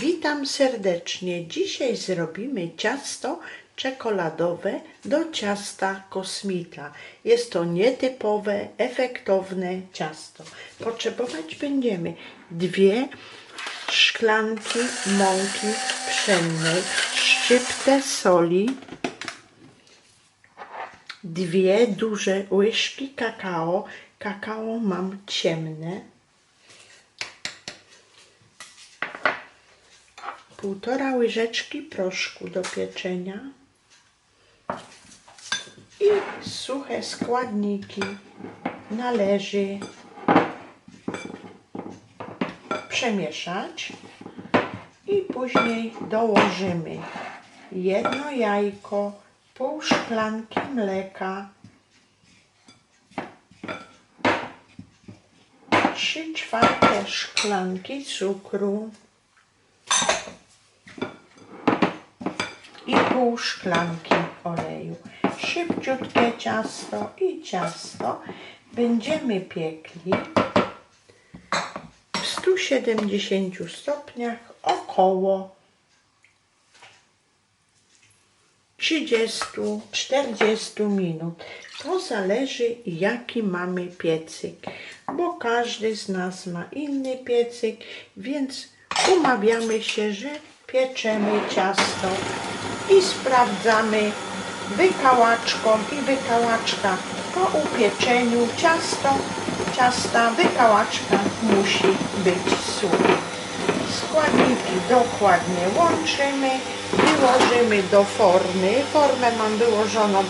Witam serdecznie. Dzisiaj zrobimy ciasto czekoladowe do ciasta kosmita. Jest to nietypowe, efektowne ciasto. Potrzebować będziemy dwie szklanki mąki pszennej, szczyptę soli, dwie duże łyżki kakao. Kakao mam ciemne. Półtora łyżeczki proszku do pieczenia i suche składniki należy przemieszać i później dołożymy jedno jajko, pół szklanki mleka, trzy czwarte szklanki cukru, i pół szklanki oleju. Szybciutkie ciasto i ciasto będziemy piekli w 170 stopniach około 30-40 minut. To zależy jaki mamy piecyk, bo każdy z nas ma inny piecyk, więc umawiamy się, że pieczemy ciasto i sprawdzamy wykałaczką i wykałaczka po upieczeniu ciasto, ciasta wykałaczka musi być sucha. Składniki dokładnie łączymy, wyłożymy do formy. Formę mam wyłożoną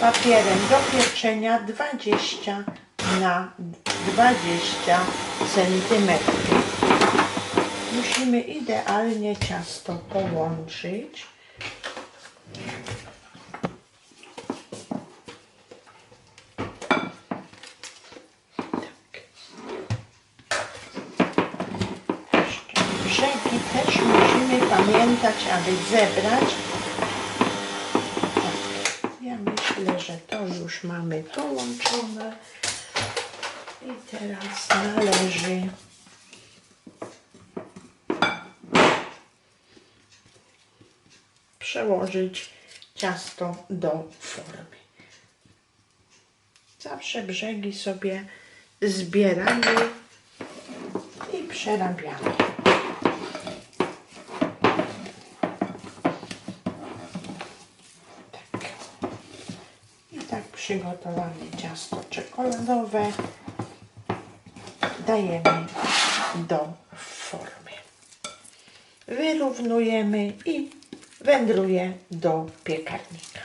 papierem do pieczenia 20 na 20 centymetrów. Musimy idealnie ciasto połączyć. Brzegi też musimy pamiętać, aby zebrać. Tak, Ja myślę, że to już mamy połączone. I teraz należy przełożyć ciasto do formy. Zawsze brzegi sobie zbieramy i przerabiamy. Tak. I tak przygotowane ciasto czekoladowe dajemy do formy. Wyrównujemy i wędruje do piekarnika.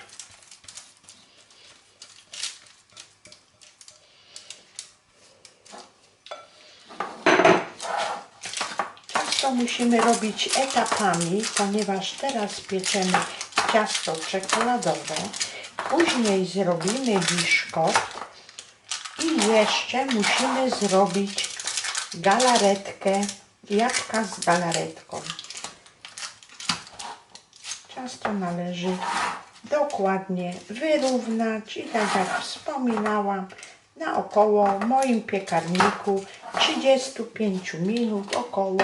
Ciasto musimy robić etapami, ponieważ teraz pieczemy ciasto czekoladowe, później zrobimy biszkopt i jeszcze musimy zrobić galaretkę, jabłka z galaretką. Ciasto należy dokładnie wyrównać i tak jak wspominałam, na około w moim piekarniku 35 minut około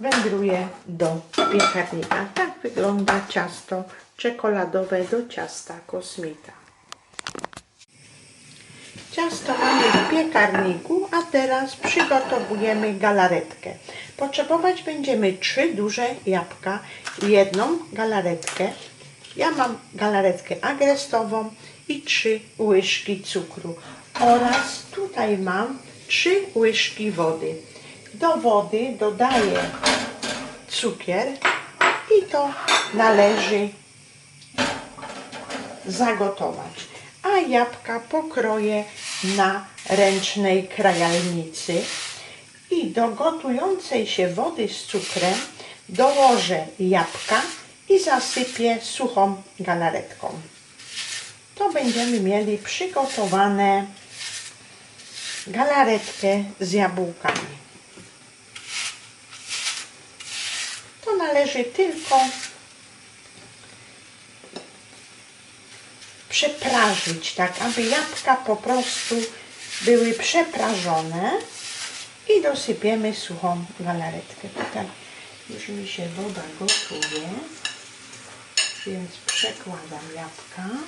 wędruje do piekarnika. Tak wygląda ciasto czekoladowe do ciasta kosmita. Ciasto mamy w piekarniku, a teraz przygotowujemy galaretkę. Potrzebować będziemy trzy duże jabłka, jedną galaretkę. Ja mam galaretkę agrestową i trzy łyżki cukru oraz tutaj mam trzy łyżki wody. Do wody dodaję cukier i to należy zagotować. A jabłka pokroję na ręcznej krajalnicy i do gotującej się wody z cukrem dołożę jabłka i zasypię suchą galaretką. To będziemy mieli przygotowane galaretkę z jabłkami. To należy tylko przeprażyć, tak aby jabłka po prostu były przeprażone i dosypiemy suchą galaretkę. Tutaj już mi się woda gotuje, więc przekładam jabłka.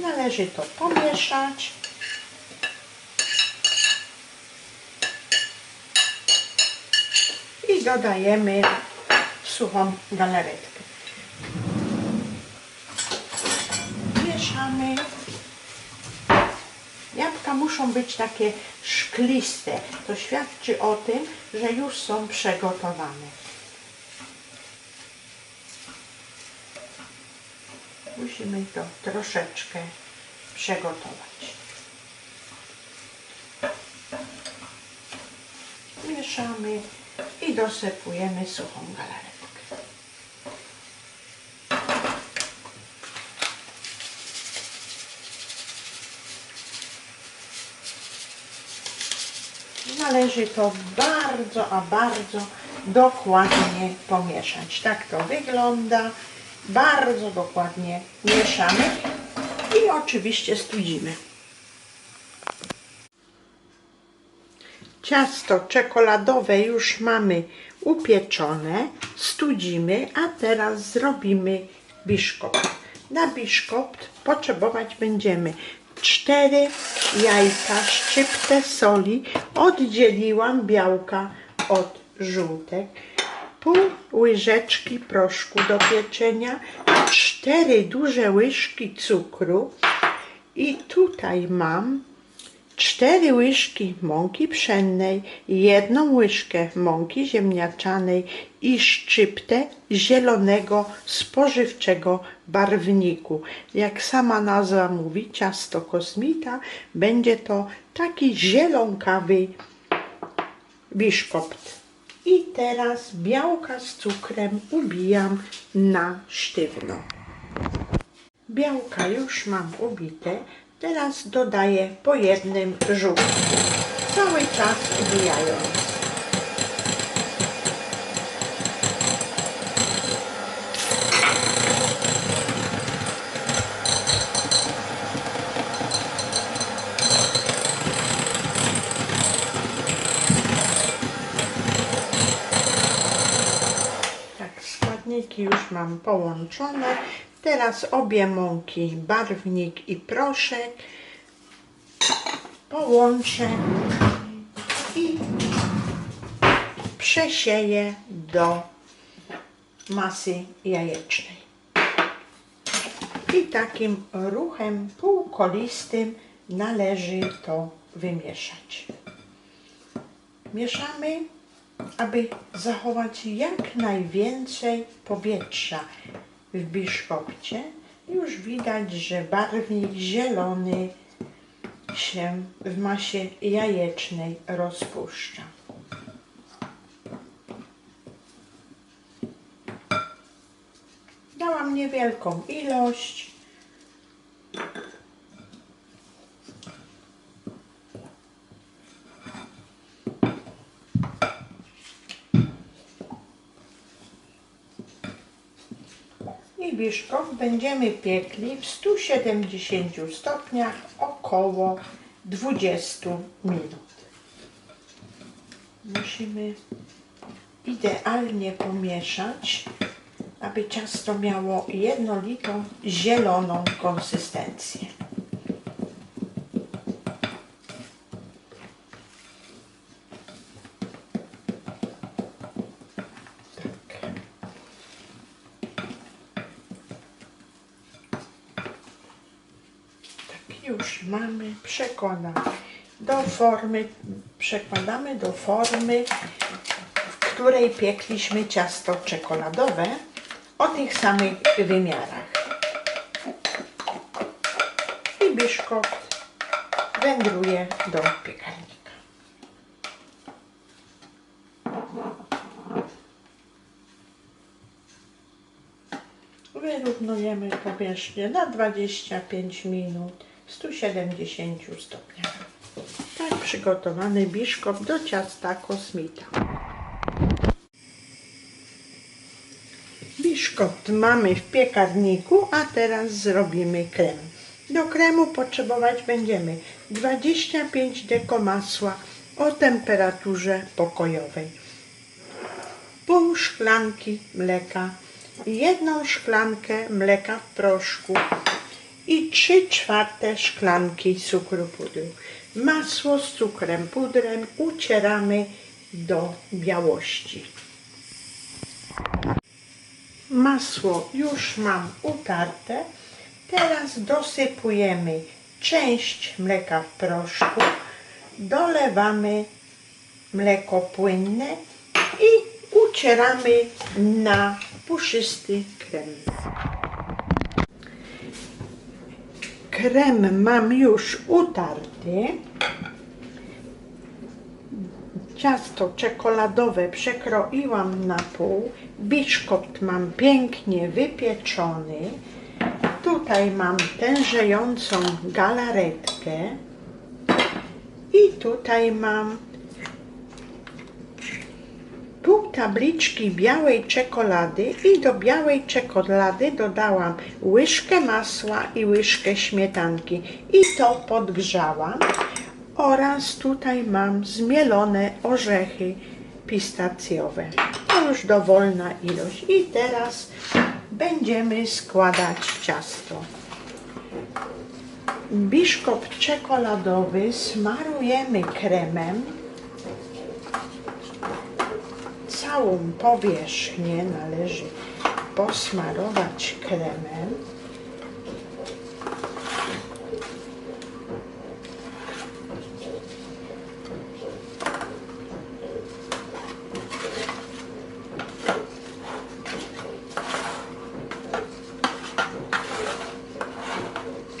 Należy to pomieszać. I dodajemy suchą galaretkę. Mieszamy. Jabłka muszą być takie szkliste. To świadczy o tym, że już są przygotowane. Musimy to troszeczkę przygotować. Mieszamy i dosypujemy suchą galaretkę. Należy to bardzo, a bardzo dokładnie pomieszać. Tak to wygląda. Bardzo dokładnie mieszamy i oczywiście studzimy. Ciasto czekoladowe już mamy upieczone, studzimy, a teraz zrobimy biszkopt. Na biszkopt potrzebować będziemy 4 jajka, szczyptę soli, oddzieliłam białka od żółtek, pół łyżeczki proszku do pieczenia, 4 duże łyżki cukru i tutaj mam 4 łyżki mąki pszennej, jedną łyżkę mąki ziemniaczanej i szczyptę zielonego spożywczego barwniku. Jak sama nazwa mówi, ciasto kosmita, będzie to taki zielonkawy biszkopt. I teraz białka z cukrem ubijam na sztywno. Białka już mam ubite, teraz dodaję po jednym żółtku, cały czas ubijając. Tak, składniki już mam połączone. Teraz obie mąki, barwnik i proszek połączę i przesieję do masy jajecznej. I takim ruchem półkolistym należy to wymieszać. Mieszamy, aby zachować jak najwięcej powietrza w biszkopcie. Już widać, że barwnik zielony się w masie jajecznej rozpuszcza. Dałam niewielką ilość. I biszkopt będziemy piekli w 170 stopniach około 20 minut. Musimy idealnie pomieszać, aby ciasto miało jednolitą zieloną konsystencję. Mamy, przekładamy do formy, przekładamy do formy, w której piekliśmy ciasto czekoladowe o tych samych wymiarach. I biszkopt wędruje do piekarnika. Wyrównujemy powierzchnię na 25 minut 170 stopniach. Tak przygotowany biszkopt do ciasta kosmita. Biszkopt mamy w piekarniku, a teraz zrobimy krem. Do kremu potrzebować będziemy 25 deko masła o temperaturze pokojowej, pół szklanki mleka, jedną szklankę mleka w proszku i 3 czwarte szklanki cukru pudru. Masło z cukrem pudrem ucieramy do białości. Masło już mam utarte. Teraz dosypujemy część mleka w proszku, dolewamy mleko płynne i ucieramy na puszysty krem. Krem mam już utarty. Ciasto czekoladowe przekroiłam na pół. Biszkopt mam pięknie wypieczony. Tutaj mam tężejącą galaretkę. I tutaj mam pół tabliczki białej czekolady i do białej czekolady dodałam łyżkę masła i łyżkę śmietanki i to podgrzałam oraz tutaj mam zmielone orzechy pistacjowe. To już dowolna ilość. I teraz będziemy składać ciasto. Biszkopt czekoladowy smarujemy kremem. Całą powierzchnię należy posmarować kremem.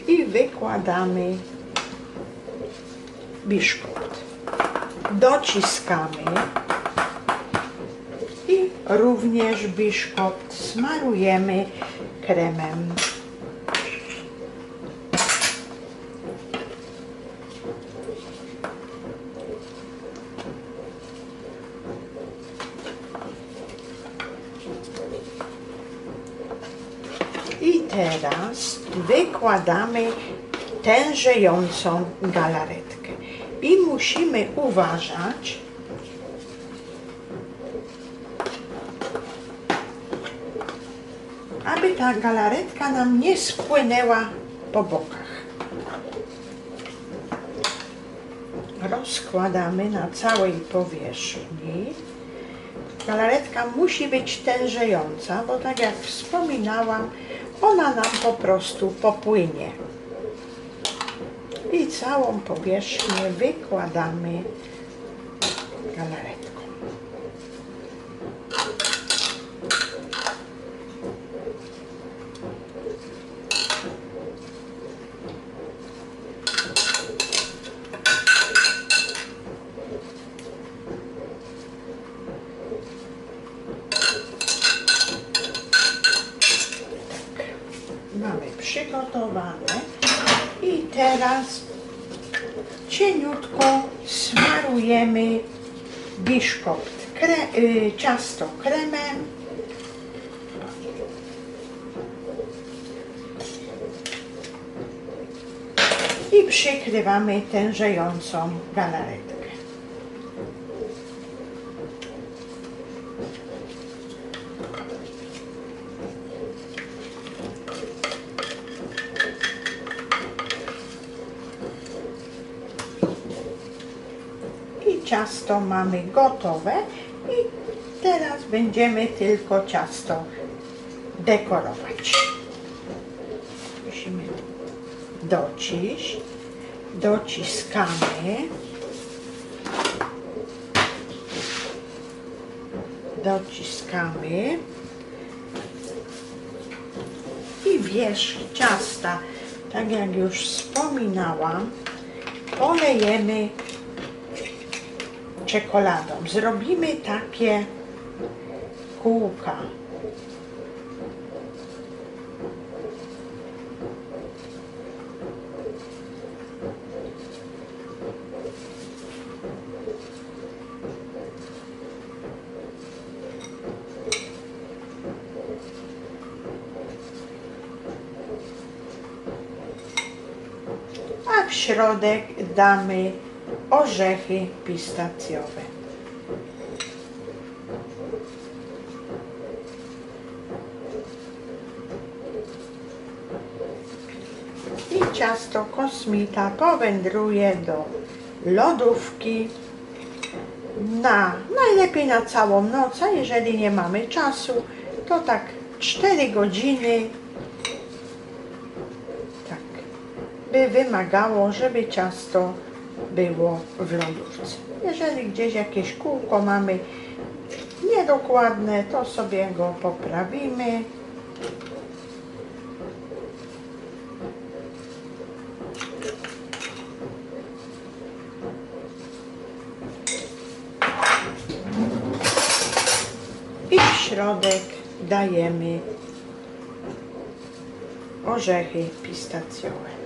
i wykładamy biszkopt. Dociskamy również biszkopt smarujemy kremem. I teraz wykładamy tężejącą galaretkę. I musimy uważać, aby ta galaretka nam nie spłynęła po bokach. Rozkładamy na całej powierzchni. Galaretka musi być tężejąca, bo tak jak wspominałam, ona nam po prostu popłynie. I całą powierzchnię wykładamy galaretką. mamy przygotowane i teraz cieniutko smarujemy biszkopt, kre, y, ciasto kremem. I przykrywamy tężejącą galaretkę. i ciasto mamy gotowe i teraz będziemy tylko ciasto dekorować. Musimy dociść, dociskamy, dociskamy i wierzch ciasta, tak jak już wspominałam, polejemy czekoladą. Zrobimy takie kółka. a w środek damy orzechy pistacjowe. I ciasto kosmita powędruje do lodówki na najlepiej na całą noc, a jeżeli nie mamy czasu, to tak 4 godziny tak by wymagało, żeby ciasto było w lodówce. Jeżeli gdzieś jakieś kółko mamy niedokładne, to sobie go poprawimy. I w środek dajemy orzechy pistacjowe.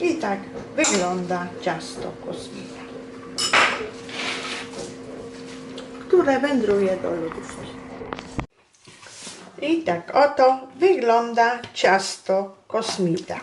I tak wygląda ciasto kosmita, które wędruje do lodówki. I tak oto wygląda ciasto kosmita.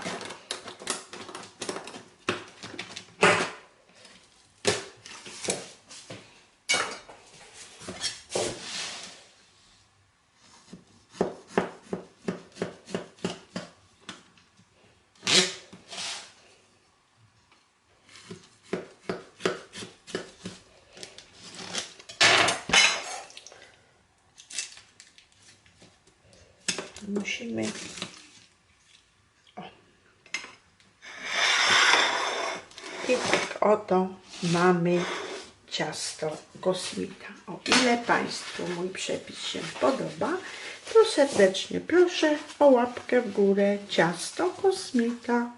Musimy. O. I tak oto mamy ciasto kosmita. O ile Państwu mój przepis się podoba, to serdecznie proszę o łapkę w górę ciasto kosmita.